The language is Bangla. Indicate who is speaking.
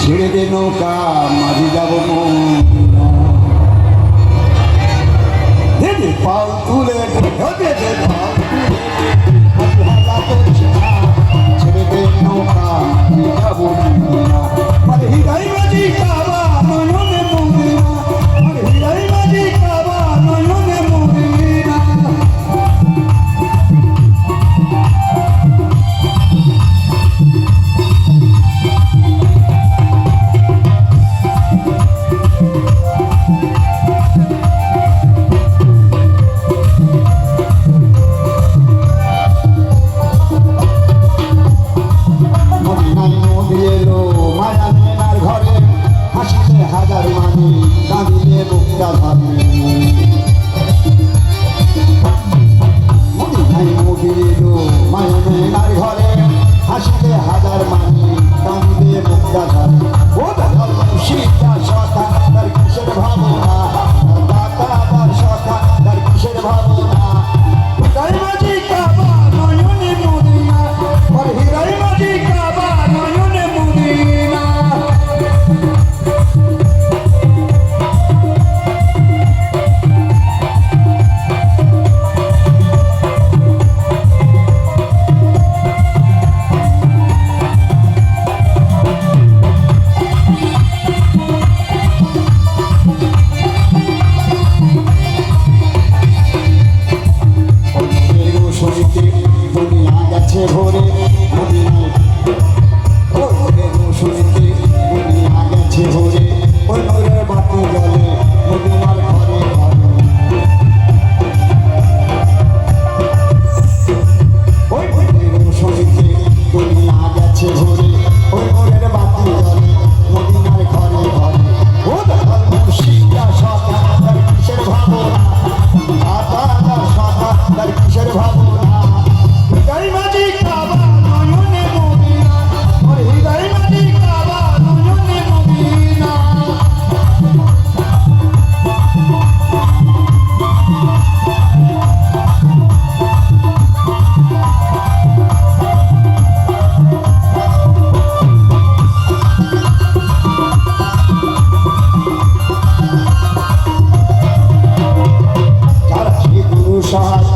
Speaker 1: ছেড়ে দে নৌকা মাঝি যাব পাল তুলে হাজার মানুষ কাঁদিতে মুক্তা ভাবি। Oh, oh. heart.